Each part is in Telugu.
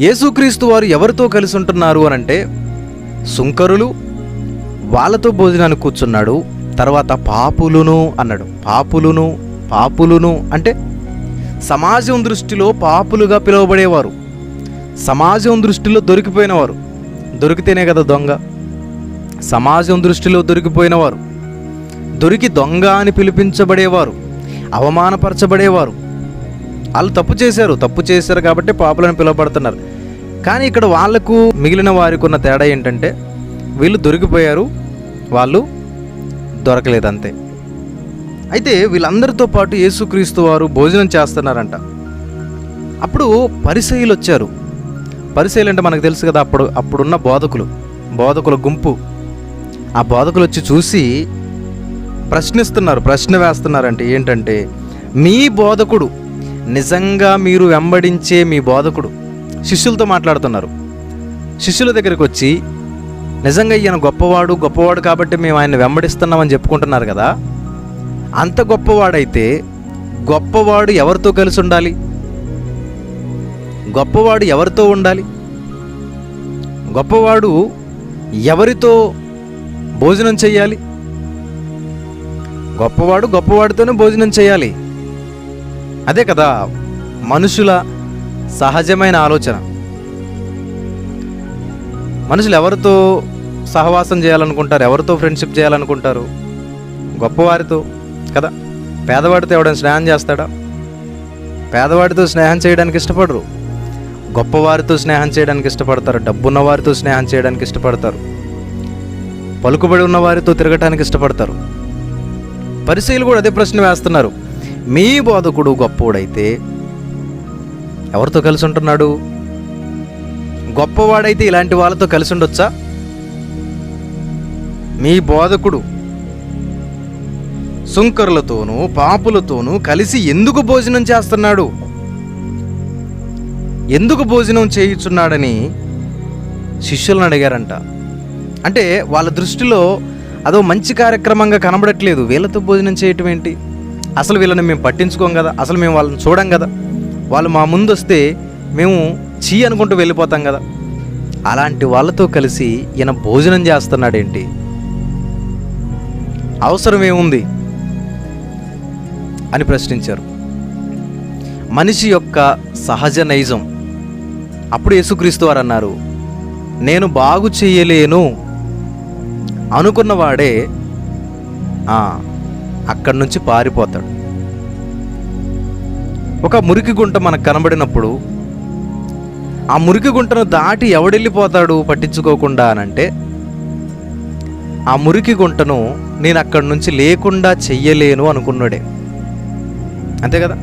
యేసుక్రీస్తు వారు ఎవరితో కలిసి ఉంటున్నారు అని అంటే సుంకరులు వాళ్ళతో భోజనానికి కూర్చున్నాడు తర్వాత పాపులును అన్నాడు. పాపులును పాపులును అంటే సమాజం దృష్టిలో పాపులుగా పిలువబడేవారు. సమాజం దృష్టిలో దొరికిపోయినవారు. దొరికితేనే కదా దొంగ. సమాజం దృష్టిలో దొరికిపోయినవారు. దొరికి దొంగ అని పిలిపించబడేవారు. అవమానపరచబడేవారు. వాళ్ళు తప్పు చేశారు తప్పు చేశారు కాబట్టి పాపులను పిలువబడుతున్నారు. కానీ ఇక్కడ వాళ్ళకు మిగిలిన వారికి ఉన్న తేడా ఏంటంటే వీళ్ళు దొరికిపోయారు వాళ్ళు దొరకలేదు అంతే అయితే వీళ్ళందరితో పాటు యేసుక్రీస్తు వారు భోజనం చేస్తున్నారంట. అప్పుడు పరిసయులు వచ్చారు. పరిసయులు అంటే మనకు తెలుసు కదా అప్పుడు అప్పుడున్న బోధకులు బోధకుల గుంపు. ఆ బోధకులు వచ్చి చూసి ప్రశ్నిస్తున్నారు ప్రశ్న వేస్తున్నారంటే ఏంటంటే మీ బోధకుడు నిజంగా మీరు వెంబడించే మీ బోధకుడు. శిష్యులతో మాట్లాడుతున్నారు. శిష్యుల దగ్గరికి వచ్చి నిజంగా ఈయన గొప్పవాడు గొప్పవాడు కాబట్టి మేము ఆయన వెంబడిస్తున్నామని చెప్పుకుంటున్నారు కదా. అంత గొప్పవాడైతే గొప్పవాడు ఎవరితో కలిసి ఉండాలి? గొప్పవాడు ఎవరితో ఉండాలి? గొప్పవాడు ఎవరితో భోజనం చేయాలి గొప్పవాడు గొప్పవాడితోనే భోజనం చేయాలి అదే కదా మనుషుల సహజమైన ఆలోచన. మనుషులు ఎవరితో సహవాసం చేయాలనుకుంటారు? ఎవరితో ఫ్రెండ్షిప్ చేయాలనుకుంటారు? గొప్పవారితో కదా? పేదవాడితో ఎవడైనా స్నేహం చేస్తాడా? పేదవాడితో స్నేహం చేయడానికి ఇష్టపడరు. గొప్పవారితో స్నేహం చేయడానికి ఇష్టపడతారు. డబ్బున్న వారితో స్నేహం చేయడానికి ఇష్టపడతారు. పలుకుబడి ఉన్న వారితో తిరగటానికి ఇష్టపడతారు. పరిశీలు కూడా అదే ప్రశ్న వేస్తున్నారు. మీ బోధకుడు గొప్పవాడైతే ఎవరితో కలిసి ఉంటున్నాడు? గొప్పవాడైతే ఇలాంటి వాళ్ళతో కలిసి ఉండొచ్చా? మీ బోధకుడు సుంకరులతోనూ పాపులతోనూ కలిసి ఎందుకు భోజనం చేస్తున్నాడు? ఎందుకు భోజనం చేయుచున్నాడని శిష్యులను అడిగారంట. అంటే వాళ్ళ దృష్టిలో అదో మంచి కార్యక్రమంగా కనబడట్లేదు. వీళ్ళతో భోజనం చేయటం ఏంటి? అసలు వీళ్ళని మేము పట్టించుకోం కదా అసలు మేము వాళ్ళని చూడం కదా. వాళ్ళు మా ముందు వస్తే మేము చీ అనుకుంటూ వెళ్ళిపోతాం కదా. అలాంటి వాళ్ళతో కలిసి ఈయన భోజనం చేస్తున్నాడేంటి? అవసరం ఏముంది? అని ప్రశ్నించారు. మనిషి యొక్క సహజ నైజం. అప్పుడు యేసుక్రీస్తు వారు అన్నారు నేను బాగు చేయలేను అనుకున్నవాడే ఆ, అక్కడి నుంచి పారిపోతాడు. ఒక మురికి గుంట మనకు కనబడినప్పుడు ఆ మురికి గుంటను దాటి ఎవడెళ్ళిపోతాడు పట్టించుకోకుండా అనంటే ఆ మురికి గుంటను నేను అక్కడి నుంచి లేకుండా చెయ్యలేను అనుకున్నాడే. అంతే కదా?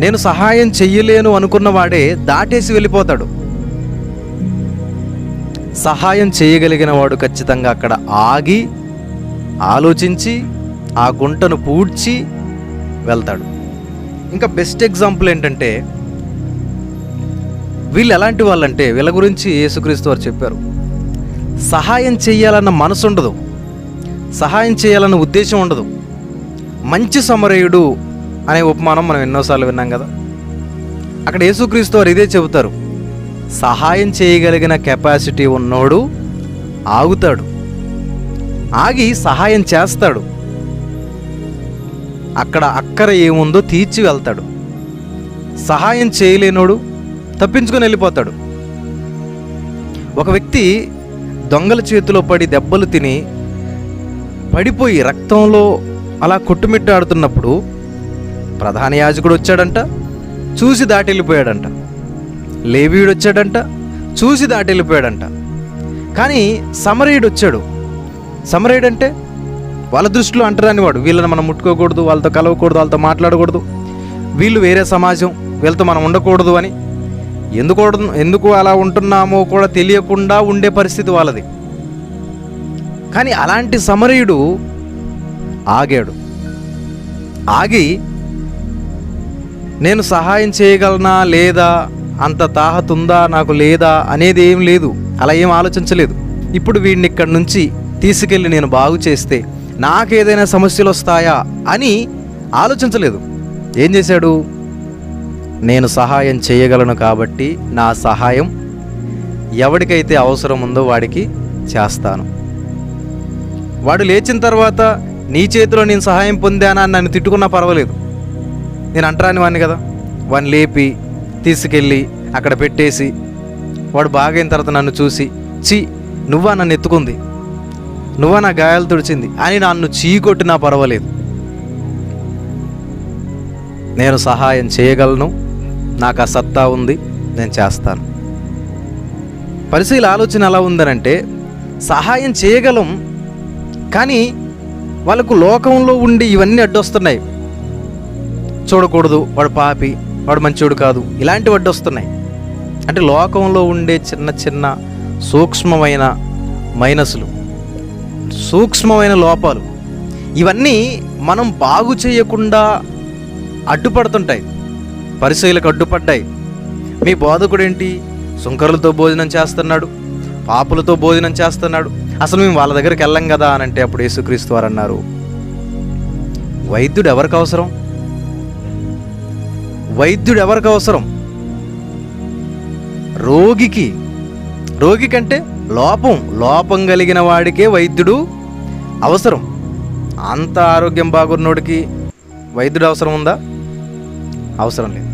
నేను సహాయం చెయ్యలేను అనుకున్నవాడే దాటేసి వెళ్ళిపోతాడు. సహాయం చేయగలిగిన వాడు ఖచ్చితంగా అక్కడ ఆగి ఆలోచించి ఆ గుంటను పూడ్చి వెళ్తాడు. ఇంకా బెస్ట్ ఎగ్జాంపుల్ ఏంటంటే వీళ్ళు ఎలాంటి వాళ్ళంటే వీళ్ళ గురించి యేసుక్రీస్తు వారు చెప్పారు. సహాయం చేయాలన్న మనసు ఉండదు. సహాయం చేయాలన్న ఉద్దేశం ఉండదు. మంచి సమరయుడు అనే ఉపమానం మనం ఎన్నోసార్లు విన్నాం కదా. అక్కడ యేసుక్రీస్తు వారు ఇదే చెబుతారు. సహాయం చేయగలిగిన కెపాసిటీ ఉన్నోడు ఆగుతాడు. ఆగి సహాయం చేస్తాడు. అక్కడ అక్కర ఏముందో తీర్చి వెళ్తాడు. సహాయం చేయలేనోడు తప్పించుకొని వెళ్ళిపోతాడు. ఒక వ్యక్తి దొంగల చేతిలో పడి దెబ్బలు తిని పడిపోయి రక్తంలో అలా కొట్టుమిట్టాడుతున్నప్పుడు ప్రధాన యాజకుడు వచ్చాడంట చూసి దాటి వెళ్ళిపోయాడంట లేవీయుడు వచ్చాడంట చూసి దాటి వెళ్ళిపోయాడంట కానీ సమరయుడు వచ్చాడు. సమరయుడు అంటే వాళ్ళ దృష్టిలో అంటరాని వాడు. వీళ్ళని మనం ముట్టుకోకూడదు వాళ్ళతో కలవకూడదు వాళ్ళతో మాట్లాడకూడదు. వీళ్ళు వేరే సమాజం వీళ్ళతో మనం ఉండకూడదు అని. ఎందుకు ఎందుకు అలా ఉంటున్నామో కూడా తెలియకుండా ఉండే పరిస్థితి వాళ్ళది. కానీ అలాంటి సమరయుడు ఆగాడు. ఆగి నేను సహాయం చేయగలనా లేదా? అంత తాహతుందా నాకు లేదా? అనేది ఏం లేదు. అలా ఏం ఆలోచించలేదు. ఇప్పుడు వీడిని ఇక్కడి నుంచి తీసుకెళ్ళి నేను బాగు చేస్తే నాకేదైనా సమస్యలు వస్తాయా అని ఆలోచించలేదు. ఏం చేశాడు? నేను సహాయం చేయగలను కాబట్టి నా సహాయం ఎవడికైతే అవసరం ఉందో వాడికి చేస్తాను. వాడు లేచిన తర్వాత నీ చేతిలో నేను సహాయం పొందానా అని నన్ను తిట్టుకున్నా పర్వాలేదు. నేను అంటరాని వాడిని కదా. వాడిని లేపి తీసుకెళ్ళి అక్కడ పెట్టేసి వాడు బాగైన తర్వాత నన్ను చూసి చి నువ్వా నన్ను ఎత్తుకుంది? నువ్వా నా గాయాలు తుడిచింది? అని నన్ను చీ కొట్టినా పర్వాలేదు. నేను సహాయం చేయగలను. నాకు ఆ సత్తా ఉంది. నేను చేస్తాను. పరిశీల ఆలోచన ఎలా ఉందనంటే సహాయం చేయగలం కానీ వాళ్ళకు లోకంలో ఉండి ఇవన్నీ అడ్డొస్తున్నాయి. చూడకూడదు వాడు పాపి వాడు మంచోడు కాదు. ఇలాంటివి అడ్డొస్తున్నాయి. అంటే లోకంలో ఉండే చిన్న చిన్న సూక్ష్మమైన మైనస్లు. సూక్ష్మమైన లోపాలు. ఇవన్నీ మనం బాగు చేయకుండా అడ్డుపడుతుంటాయి. పరిశీలకు అడ్డుపడ్డాయి. మీ బోధకుడేంటి? సుంకరులతో భోజనం చేస్తున్నాడు. పాపులతో భోజనం చేస్తున్నాడు. అసలు మేము వాళ్ళ దగ్గరికి వెళ్ళం కదా అని అంటే అప్పుడు యేసుక్రీస్తు వారు అన్నారు. వైద్యుడు ఎవరికి అవసరం? వైద్యుడు ఎవరికి అవసరం? రోగికి. రోగి కంటే లోపం లోపం కలిగిన వాడికే వైద్యుడు అవసరం. అంత ఆరోగ్యం బాగున్నోడికి వైద్యుడు అవసరం ఉందా? అవసరం లేదు.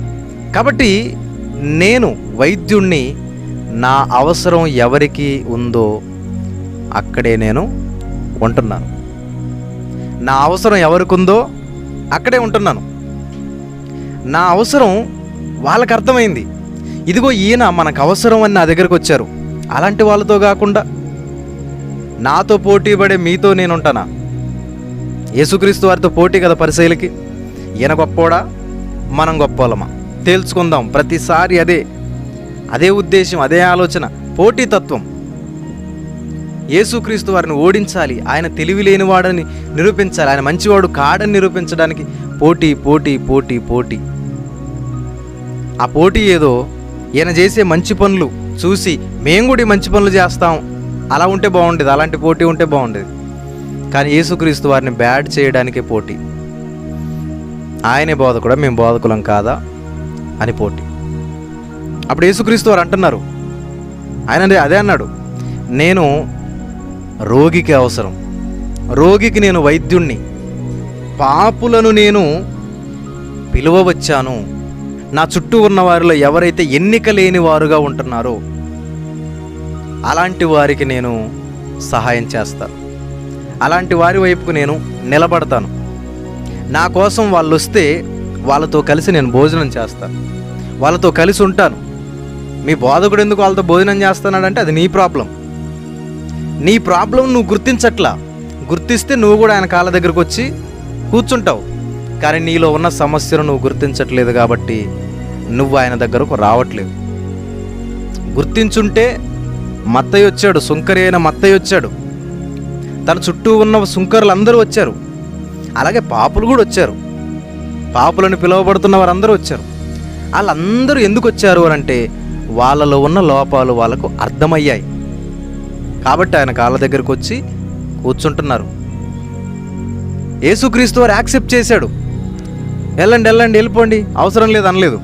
కాబట్టి నేను వైద్యుణ్ణి నా అవసరం ఎవరికి ఉందో అక్కడే నేను ఉంటున్నాను. నా అవసరం ఎవరికి ఉందో అక్కడే ఉంటున్నాను. నా అవసరం వాళ్ళకి అర్థమైంది. ఇదిగో ఈయన మనకు అవసరం అని నా దగ్గరకు వచ్చారు. అలాంటి వాళ్ళతో కాకుండా నాతో పోటీ పడే మీతో నేనుంటానా? యేసుక్రీస్తు వారితో పోటీ కదా పరిశైలకి? ఈయన గొప్పోడా? మనం గొప్పోలమా? తేల్చుకుందాం. ప్రతిసారి అదే అదే ఉద్దేశం అదే ఆలోచన పోటీతత్వం యేసుక్రీస్తు వారిని ఓడించాలి. ఆయన తెలివి లేనివాడని నిరూపించాలి. ఆయన మంచివాడు కాడని నిరూపించడానికి పోటీ పోటీ పోటీ పోటీ. ఆ పోటీ ఏదో ఈయన చేసే మంచి పనులు. చూసి మేము కూడా మంచి పనులు చేస్తాం. అలా ఉంటే బాగుండేది అలాంటి పోటీ ఉంటే బాగుండేది. కానీ యేసుక్రీస్తు వారిని బ్యాడ్ చేయడానికే పోటీ. ఆయనే బోధకుడా మేము బోధకులం కాదా అని పోటీ. అప్పుడు యేసుక్రీస్తు వారు అంటున్నారు. ఆయన అదే అన్నాడు. నేను రోగికి అవసరం. రోగికి నేను వైద్యుణ్ణి. పాపులను నేను పిలువవచ్చాను. నా చుట్టూ ఉన్న వారిలో ఎవరైతే ఎన్నిక లేని వారుగా ఉంటున్నారో అలాంటి వారికి నేను సహాయం చేస్తాను అలాంటి వారి వైపుకు నేను నిలబడతాను. నా కోసం వాళ్ళు వస్తే వాళ్ళతో కలిసి నేను భోజనం చేస్తాను వాళ్ళతో కలిసి ఉంటాను. మీ బోధకుడు ఎందుకు వాళ్ళతో భోజనం చేస్తున్నాడంటే అది నీ ప్రాబ్లం. నీ ప్రాబ్లం నువ్వు గుర్తించట్లా. గుర్తిస్తే నువ్వు కూడా ఆయన కాళ్ళ దగ్గరకు వచ్చి కూర్చుంటావు. కానీ నీలో ఉన్న సమస్యను నువ్వు గుర్తించట్లేదు కాబట్టి నువ్వు ఆయన దగ్గరకు రావట్లేదు. గుర్తించుంటే మత్తయ్య వచ్చాడు సుంకరి అయిన మత్తయ్య వచ్చాడు. తన చుట్టూ ఉన్న సుంకరులు అందరూ వచ్చారు. అలాగే పాపులు కూడా వచ్చారు. పాపులను పిలువబడుతున్న వారందరూ వచ్చారు. వాళ్ళందరూ ఎందుకు వచ్చారు అని అంటే వాళ్ళలో ఉన్న లోపాలు వాళ్ళకు అర్థమయ్యాయి. కాబట్టి ఆయన కాళ్ళ దగ్గరకు వచ్చి కూర్చుంటున్నారు. యేసుక్రీస్తు వారు యాక్సెప్ట్ చేశాడు. వెళ్ళండి వెళ్ళండి వెళ్ళిపోండి. అవసరం లేదు అనలేదు.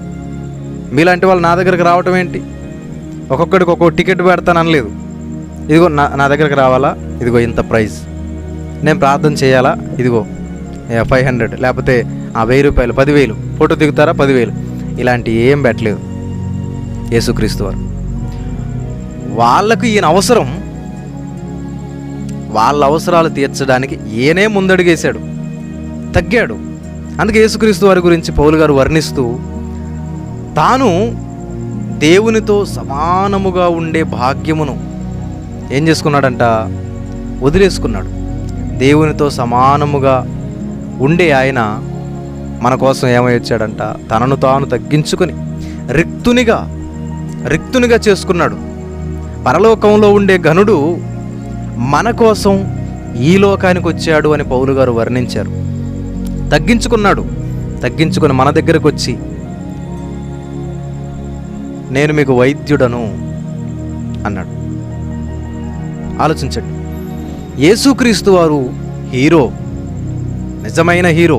మీలాంటి వాళ్ళు నా దగ్గరికి రావటం ఏంటి? ఒక్కొక్కడికి ఒక్కొక్క టికెట్ పెడతాను అనలేదు. ఇదిగో నా నా దగ్గరికి రావాలా? ఇదిగో ఇంత ప్రైజ్ నేను ప్రార్థన చేయాలా? ఇదిగో ఫైవ్ హండ్రెడ్. లేకపోతే ఆ వెయ్యి రూపాయలు పదివేలు. ఫోటో దిగుతారా? పదివేలు. ఇలాంటి ఏం పెట్టలేదు. యేసుక్రీస్తు వారు. వాళ్ళకు ఈయన అవసరం. వాళ్ళ అవసరాలు తీర్చడానికి ఈయనే ముందడుగేశాడు. తగ్గాడు. అందుకే యేసుక్రీస్తు వారి గురించి పౌలు గారు వర్ణిస్తూ తాను దేవునితో సమానముగా ఉండే భాగ్యమును ఏం చేసుకున్నాడంట? వదిలేసుకున్నాడు. దేవునితో సమానముగా ఉండే ఆయన మన కోసం ఏమై వచ్చాడంట? తనను తాను తగ్గించుకొని రిక్తునిగా రిక్తునిగా చేసుకున్నాడు. పరలోకంలో ఉండే గనుడు మన కోసం ఈ లోకానికి వచ్చాడు అని పౌలు గారు వర్ణించారు. తగ్గించుకున్నాడు. తగ్గించుకుని మన దగ్గరకు వచ్చి నేను మీకు వైద్యుడను అన్నాడు. ఆలోచించండి. యేసుక్రీస్తు వారు హీరో నిజమైన హీరో.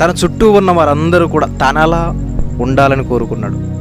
తన చుట్టూ ఉన్న వారందరూ కూడా తనలా ఉండాలని కోరుకున్నాడు.